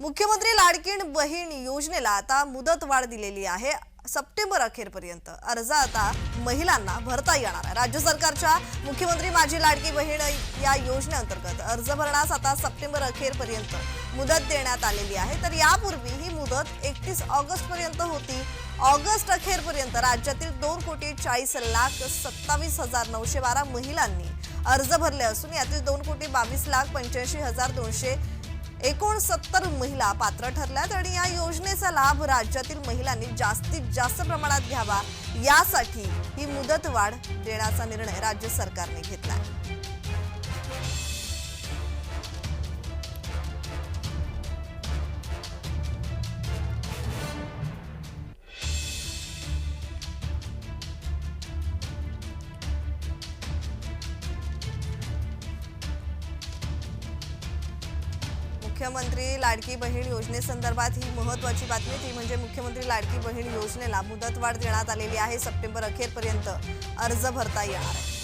मुख्यमंत्री लाडकीण बहीण योजनेला आता मुदतवाढ दिलेली आहे. सप्टेंबर अखेरपर्यंत अर्ज आता महिलांना भरता येणार आहे. राज्य सरकारच्या मुख्यमंत्री माझी लाडकी बहीण या योजनेअंतर्गत अर्ज भरण्यास आता सप्टेंबर अखेरपर्यंत मुदत देण्यात आलेली आहे. तर यापूर्वी ही मुदत एकतीस ऑगस्ट पर्यंत होती. ऑगस्ट अखेरपर्यंत राज्यातील दोन कोटी चाळीस लाख सत्तावीस हजार नऊशे बारा महिलांनी अर्ज भरले असून यातील दोन कोटी बावीस लाख पंच्याऐंशी हजार दोनशे एकोणसत्तर महिला पात्र ठरल्यात आणि या योजनेचा लाभ राज्यातील महिलांनी जास्तीत जास्त प्रमाणात घ्यावा. यासाठी ही मुदतवाढ देण्याचा निर्णय राज्य सरकारने घेतला मुख्यमंत्री लाडकी बहीण योजनेसंदर्भात ही महत्वाची बातमी ती म्हणजे मुख्यमंत्री लाडकी बहीण योजनेला मुदतवाढ देण्यात आलेली आहे. सप्टेंबर अखेरपर्यंत अर्ज भरता येणार आहे.